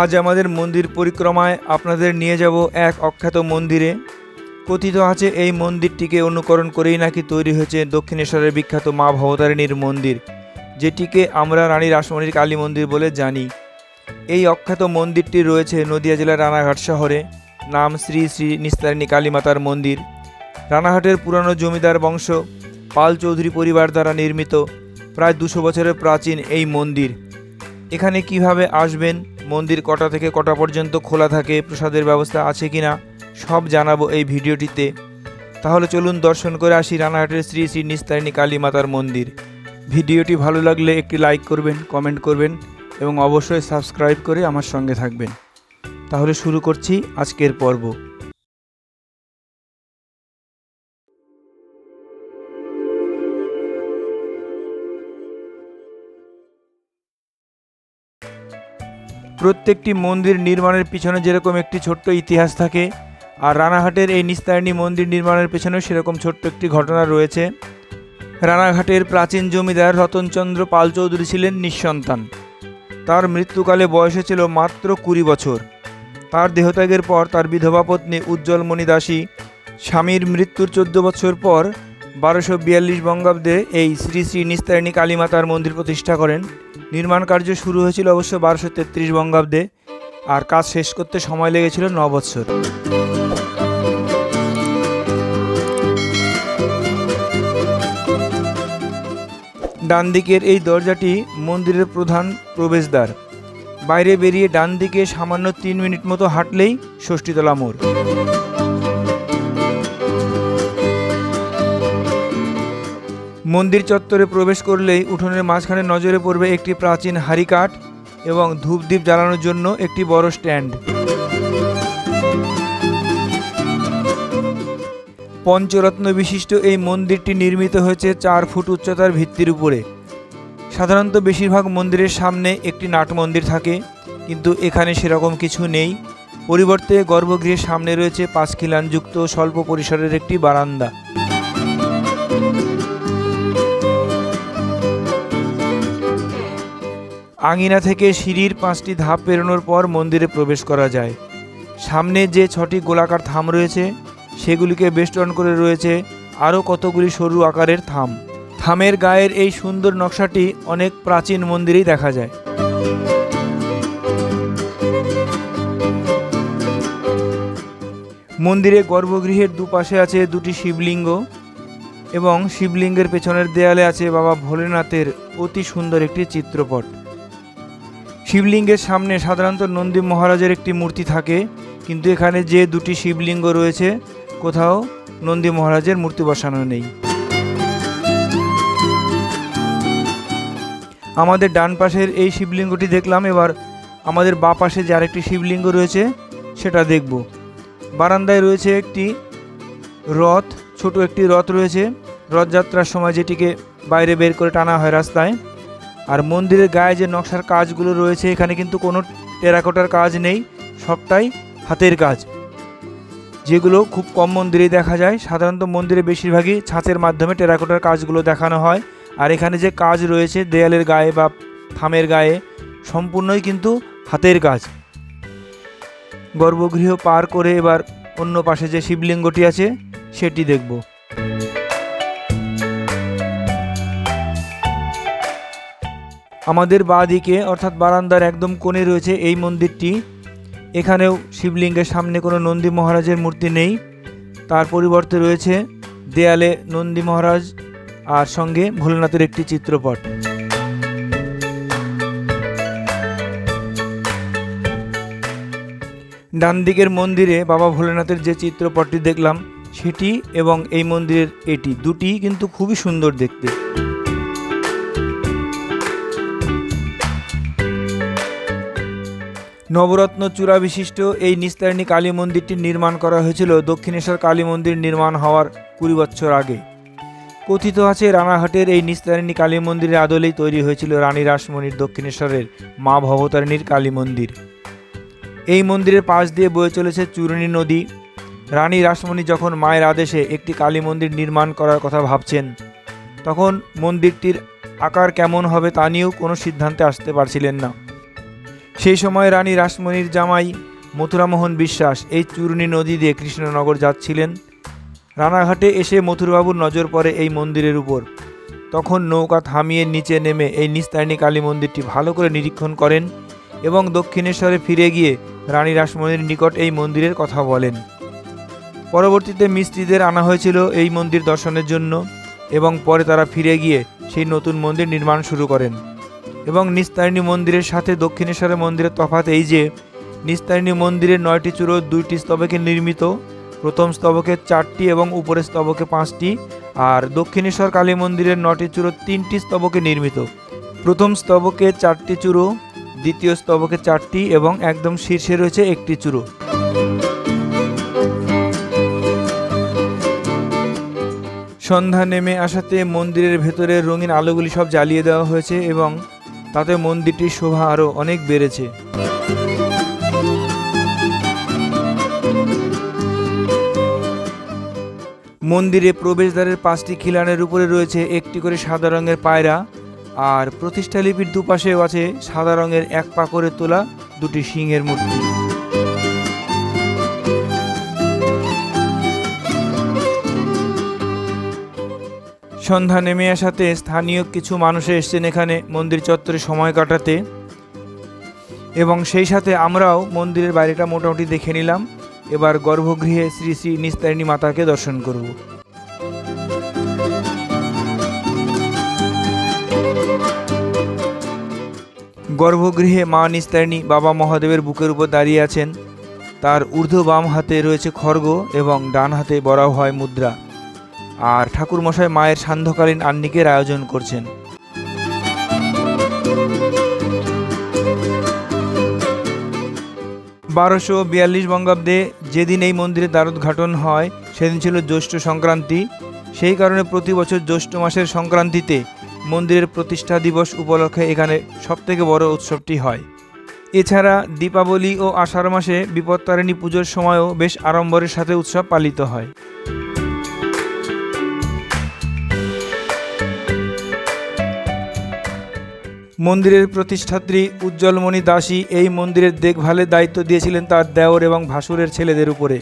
আজ আমাদের মন্দির পরিক্রমায় আপনাদের নিয়ে যাব এক অখ্যাত মন্দিরে। কথিত আছে এই মন্দিরটিকে অনুকরণ করেই নাকি তৈরি হয়েছে দক্ষিণেশ্বরের বিখ্যাত মা ভবতারিণীর মন্দির, যেটিকে আমরা রানী রাসমণির কালী মন্দির বলে জানি। এই অখ্যাত মন্দিরটি রয়েছে নদিয়া জেলার রানাঘাট শহরে, নাম শ্রী শ্রী নিস্তারিণী কালীমাতার মন্দির। রানাঘাটের পুরানো জমিদার বংশ পাল চৌধুরী পরিবার দ্বারা নির্মিত, প্রায় দুশো বছরের প্রাচীন এই মন্দির। এখানে কীভাবে আসবেন মন্দির কটা থেকে কটা পর্যন্ত খোলা থাকে, প্রসাদের ব্যবস্থা আছে কি না সব জানাব এই ভিডিওটিতে। তাহলে চলুন দর্শন করে আসি রানাঘাটের শ্রী শ্রী নিস্তারিণী কালী মাতার মন্দির। ভিডিওটি ভালো লাগলে একটি লাইক করবেন, কমেন্ট করবেন এবং অবশ্যই সাবস্ক্রাইব করে আমার সঙ্গে থাকবেন। তাহলে শুরু করছি আজকের পর্ব। প্রত্যেকটি মন্দির নির্মাণের পিছনে যেরকম একটি ছোট্ট ইতিহাস থাকে, আর রানাঘাটের এই নিস্তারিণী মন্দির নির্মাণের পেছনেও সেরকম ছোট্ট একটি ঘটনা রয়েছে। রানাঘাটের প্রাচীন জমিদার রতনচন্দ্র পাল চৌধুরী ছিলেন নিঃসন্তান। তার মৃত্যুকালে বয়সে ছিল মাত্র কুড়ি বছর। তার দেহত্যাগের পর তার বিধবা পত্নী উজ্জ্বলমণি দাসী স্বামীর মৃত্যুর চোদ্দ বছর পর বারোশো বিয়াল্লিশ বঙ্গাব্দে এই শ্রী শ্রী নিস্তারিণী কালীমাতার মন্দির প্রতিষ্ঠা করেন। নির্মাণ কার্য শুরু হয়েছিল অবশ্য বারোশো তেত্রিশ বঙ্গাব্দে, আর কাজ শেষ করতে সময় লেগেছিল ন বৎসর। ডান দিকের এই দরজাটি মন্দিরের প্রধান প্রবেশদ্বার। বাইরে বেরিয়ে ডান দিকে সামান্য তিন মিনিট মতো হাঁটলেই ষষ্ঠীতলা মোড়। মন্দির চত্বরে প্রবেশ করলেই উঠোনের মাঝখানে নজরে পড়বে একটি প্রাচীন হারিকাঠ এবং ধূপদীপ জ্বালানোর জন্য একটি বড় স্ট্যান্ড। পঞ্চরত্ন বিশিষ্ট এই মন্দিরটি নির্মিত হয়েছে চার ফুট উচ্চতার ভিত্তির উপরে। সাধারণত বেশিরভাগ মন্দিরের সামনে একটি নাট মন্দির থাকে, কিন্তু এখানে সেরকম কিছু নেই। পরিবর্তে গর্ভগৃহের সামনে রয়েছে পাঁচ খিলানযুক্ত স্বল্প পরিসরের একটি বারান্দা। আঙিনা থেকে সিঁড়ির পাঁচটি ধাপ পেরোনোর পর মন্দিরে প্রবেশ করা যায়। সামনে যে ছটি গোলাকার থাম রয়েছে, সেগুলিকে বেষ্টন করে রয়েছে আরও কতগুলি সরু আকারের থাম। থামের গায়ের এই সুন্দর নকশাটি অনেক প্রাচীন মন্দিরেই দেখা যায়। মন্দিরে গর্ভগৃহের দুপাশে আছে দুটি শিবলিঙ্গ এবং শিবলিঙ্গের পেছনের দেয়ালে আছে বাবা ভোলেনাথের অতি সুন্দর একটি চিত্রপট। শিবলিঙ্গের সামনে সাধারণত নন্দী মহারাজের একটি মূর্তি থাকে, কিন্তু এখানে যে দুটি শিবলিঙ্গ রয়েছে, কোথাও নন্দী মহারাজের মূর্তি বসানো নেই। আমাদের ডান পাশের এই শিবলিঙ্গটি দেখলাম, এবার আমাদের বা পাশে যে আরেকটি শিবলিঙ্গ রয়েছে, সেটা দেখব। বারান্দায় রয়েছে একটি রথ, ছোট একটি রথ রয়েছে। রথযাত্রার সময় যেটিকে বাইরে বের করে টানা হয় রাস্তায় আর মন্দিরের গায়ে যে নকশার কাজগুলো রয়েছে, এখানে কিন্তু কোনো টেরাকোটার কাজ নেই, সবটাই হাতের কাজ। যেগুলো খুব কম মন্দিরেই দেখা যায়। সাধারণত মন্দিরে বেশিরভাগই ছাঁচের মাধ্যমে টেরাকোটার কাজগুলো দেখানো হয়। আর এখানে যে কাজ রয়েছে, দেয়ালের গায়ে বা থামের গায়ে, সম্পূর্ণই কিন্তু হাতের কাজ। গর্ভগৃহ পার করে এবার অন্য পাশে যে শিবলিঙ্গটি আছে, সেটি দেখব। আমাদের বাঁ দিকে অর্থাৎ বারান্দার একদম কোণে রয়েছে এই মন্দিরটি। এখানেও শিবলিঙ্গের সামনে কোনো নন্দী মহারাজের মূর্তি নেই। তার পরিবর্তে রয়েছে দেয়ালে নন্দী মহারাজ আর সঙ্গে ভোলেনাথের একটি চিত্রপট। ডান দিকের মন্দিরে বাবা ভোলেনাথের যে চিত্রপটটি দেখলাম, সেটি এবং এই মন্দিরের এটি দুটি কিন্তু খুবই সুন্দর দেখতে। নবরত্ন চূড়া বিশিষ্ট এই নিস্তারিণী কালী মন্দিরটি নির্মাণ করা হয়েছিল দক্ষিণেশ্বর কালী মন্দির নির্মাণ হওয়ার কুড়ি বছর আগে। কথিত আছে, রানাঘাটের এই নিস্তারিণী কালী মন্দিরের আদলেই তৈরি হয়েছিল রানী রাসমণির দক্ষিণেশ্বরের মা ভবতারিণীর কালী মন্দির। এই মন্দিরের পাশ দিয়ে বয়ে চলেছে চূর্ণী নদী। রানী রাসমণি যখন মায়ের আদেশে একটি কালী মন্দির নির্মাণ করার কথা ভাবছেন, তখন মন্দিরটির আকার কেমন হবে তা নিয়েও কোনো সিদ্ধান্তে আসতে পারছিলেন না। সেই সময় রানী রাসমণির জামাই মথুরামোহন বিশ্বাস এই চূর্ণী নদী দিয়ে কৃষ্ণনগর যাচ্ছিলেন। রানাঘাটে এসে মথুরবাবুর নজর পড়ে এই মন্দিরের উপর। তখন নৌকা থামিয়ে নিচে নেমে এই নিস্তারিণী কালী মন্দিরটি ভালো করে নিরীক্ষণ করেন এবং দক্ষিণেশ্বরে ফিরে গিয়ে রানী রাসমণির নিকট এই মন্দিরের কথা বলেন। পরবর্তীতে মিস্ত্রিদের আনা হয়েছিল এই মন্দির দর্শনের জন্য এবং পরে তারা ফিরে গিয়ে সেই নতুন মন্দির নির্মাণ শুরু করেন। এবং নিস্তারিণী মন্দিরের সাথে দক্ষিণেশ্বরের মন্দিরের তফাৎ এই যে, নিস্তারিণী মন্দিরের নয়টি চূড়ো দুইটি স্তবকে নির্মিত, প্রথম স্তবকে চারটি এবং উপরের স্তবকে পাঁচটি, আর দক্ষিণেশ্বর কালী মন্দিরের নটি চূড়ো তিনটি স্তবকে নির্মিত। প্রথম স্তবকে চারটি চূড়ো দ্বিতীয় স্তবকে চারটি এবং একদম শীর্ষে রয়েছে একটি চূড়ো সন্ধ্যা নেমে আসাতে মন্দিরের ভেতরের রঙিন আলোগুলি সব জ্বালিয়ে দেওয়া হয়েছে এবং তাতে মন্দিরটির শোভা আরও অনেক বেড়েছে। মন্দিরে প্রবেশদ্বারের পাঁচটি খিলানের উপরে রয়েছে একটি করে সাদা রঙের পায়রা, আর প্রতিষ্ঠালিপির দুপাশেও আছে সাদা রঙের এক পাকড়ে তোলা দুটি সিংহের মূর্তি। সন্ধ্যা নেমে আসাতে স্থানীয় কিছু মানুষ এসছেন এখানে মন্দির চত্বরে সময় কাটাতে। এবং সেই সাথে আমরাও মন্দিরের বাইরেটা মোটামুটি দেখে নিলাম। এবার গর্ভগৃহে শ্রী শ্রী নিস্তারিণী মাতাকে দর্শন করব। গর্ভগৃহে মা নিস্তারিণী বাবা মহাদেবের বুকের উপর দাঁড়িয়ে আছেন। তার ঊর্ধ্ব বাম হাতে রয়েছে খড়গ এবং ডান হাতে বরাও হয় মুদ্রা। আর ঠাকুরমশাই মায়ের সান্ধ্যকালীন আন্নিকের আয়োজন করছেন। বারোশো বিয়াল্লিশ বঙ্গাব্দে যেদিন এই মন্দিরে দ্বারোদ্ঘাটন হয়, সেদিন ছিল জ্যৈষ্ঠ সংক্রান্তি। সেই কারণে প্রতি বছর জ্যৈষ্ঠ মাসের সংক্রান্তিতে মন্দিরের প্রতিষ্ঠা দিবস উপলক্ষে এখানে সবথেকে বড় উৎসবটি হয়। এছাড়া দীপাবলি ও আষাঢ় মাসে বিপত্তারিণী পুজোর সময়ও বেশ আড়ম্বরের সাথে উৎসব পালিত হয়। মন্দিরের প্রতিষ্ঠাত্রী উজ্জ্বলমণি দাসী এই মন্দিরের দেখভালের দায়িত্ব দিয়েছিলেন তার দেওর এবং ভাসুরের ছেলেদের উপরে।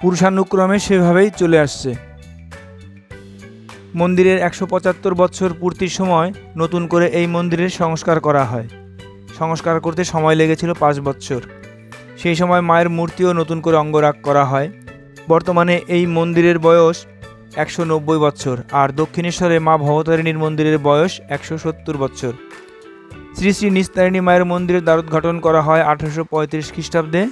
পুরুষানুক্রমে সেভাবেই চলে আসছে। মন্দিরের একশো পঁচাত্তর বছর পূর্তির সময় নতুন করে এই মন্দিরের সংস্কার করা হয়। সংস্কার করতে সময় লেগেছিল পাঁচ বছর। সেই সময় মায়ের মূর্তিও নতুন করে অঙ্গরাগ করা হয়। বর্তমানে এই মন্দিরের বয়স একশো নব্বই বছর আর দক্ষিণেশ্বরে মা ভবতারিণীর মন্দিরের বয়স একশো সত্তর বছর। শ্রী শ্রী নিস্তারিণী মায়ের মন্দিরের দ্বারোদ্ঘাটন করা হয় আঠারোশো পঁয়ত্রিশ খ্রিস্টাব্দে,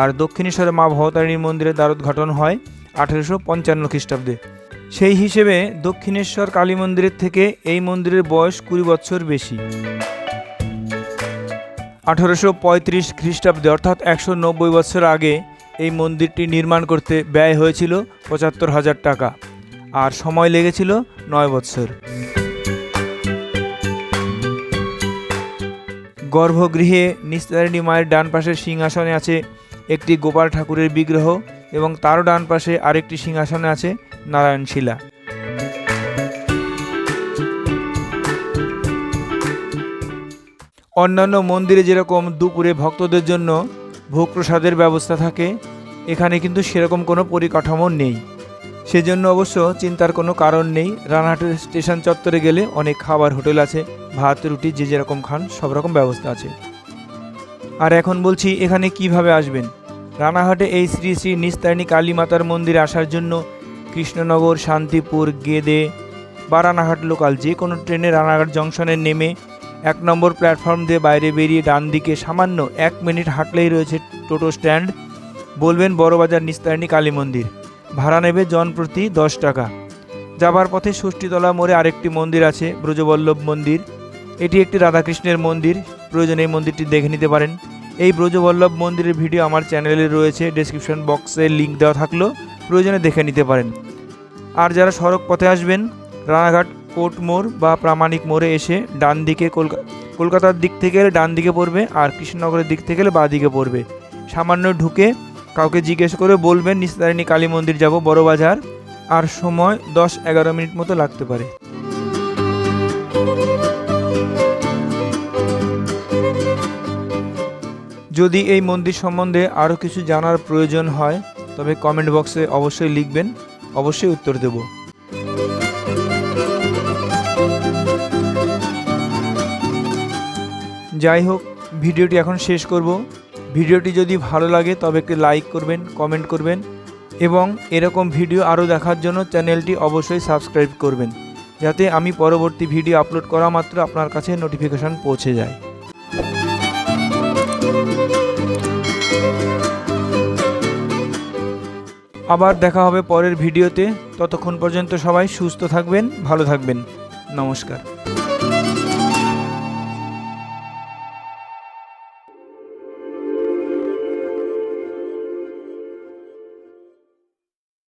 আর দক্ষিণেশ্বরে মা ভবতারিণীর মন্দিরের দ্বারোদ্ঘাটন হয় আঠারোশো পঞ্চান্ন খ্রিস্টাব্দে। সেই হিসেবে দক্ষিণেশ্বর কালী মন্দিরের থেকে এই মন্দিরের বয়স কুড়ি বছর বেশি। আঠারোশো পঁয়ত্রিশ খ্রিস্টাব্দে, অর্থাৎ একশো নব্বই বছর আগে এই মন্দিরটি নির্মাণ করতে ব্যয় হয়েছিল পঁচাত্তর হাজার টাকা, আর সময় লেগেছিল নয় বছর। গর্ভগৃহে নিস্তারিণী মায়ের ডান পাশের সিংহাসনে আছে একটি গোপাল ঠাকুরের বিগ্রহ এবং তারও ডান পাশে আরেকটি সিংহাসনে আছে নারায়ণ শিলা অন্যান্য মন্দিরে যেরকম দুপুরে ভক্তদের জন্য ভোগ প্রসাদের ব্যবস্থা থাকে, এখানে কিন্তু সেরকম কোনো পরিকাঠামো নেই। সেজন্য অবশ্য চিন্তার কোনো কারণ নেই। রানাঘাটের স্টেশন চত্বরে গেলে অনেক খাবার হোটেল আছে। ভাত, রুটি, যে যেরকম খান, সব রকম ব্যবস্থা আছে। আর এখন বলছি, এখানে কীভাবে আসবেন? রানাঘাটে এই শ্রী শ্রী নিস্তারিণী কালী মাতার মন্দিরে আসার জন্য কৃষ্ণনগর, শান্তিপুর, গেদে বা রানাঘাট লোকাল, যে কোনো ট্রেনে রানাঘাট জংশনে নেমে এক নম্বর প্ল্যাটফর্ম দিয়ে বাইরে বেরিয়ে ডান দিকে সামান্য এক মিনিট হাঁটলেই রয়েছে টোটো স্ট্যান্ড। বলবেন বড়বাজার নিস্তারিণী কালী মন্দির। ভাড়া নেবে জন প্রতি দশ টাকা। যাবার পথে ষষ্ঠীতলা মোড়ে আরেকটি মন্দির আছে, ব্রজবল্লভ মন্দির। এটি একটি রাধাকৃষ্ণের মন্দির। প্রয়োজনে এই মন্দিরটি দেখে নিতে পারেন। এই ব্রজবল্লভ মন্দিরের ভিডিও আমার চ্যানেলে রয়েছে ডেসক্রিপশন বক্সে লিঙ্ক দেওয়া থাকলেও প্রয়োজনে দেখে নিতে পারেন। আর যারা সড়ক পথে আসবেন, রানাঘাট কোর্ট মোড় বা প্রামাণিক মোড়ে এসে ডান দিকে কলকা- কলকাতার দিক থেকে গেলে ডান দিকে পড়বে আর কৃষ্ণনগরের দিক থেকে গেলে বাঁ দিকে পড়বে। সামান্য ঢুকে কাউকে জিজ্ঞেস করে বলবেন, নিস্তারিণী কালী মন্দির যাব বড় বাজার আর সময় দশ এগারো মিনিট মতো লাগতে পারে। যদি এই মন্দির সম্বন্ধে আরও কিছু জানার প্রয়োজন হয়, তবে কমেন্ট বক্সে অবশ্যই লিখবেন, অবশ্যই উত্তর দেব। যাই হোক, ভিডিওটি এখন শেষ করব। ভিডিওটি যদি ভালো লাগে, তবে একটি লাইক করবেন কমেন্ট করবেন, এবং এরকম ভিডিও আরও দেখার জন্য চ্যানেলটি অবশ্যই সাবস্ক্রাইব করবেন, যাতে আমি পরবর্তী ভিডিও আপলোড করা মাত্র আপনার কাছে নোটিফিকেশন পৌঁছে যায়। আবার দেখা হবে পরের ভিডিওতে। ততক্ষণ পর্যন্ত সবাই সুস্থ থাকবেন ভালো থাকবেন। নমস্কার।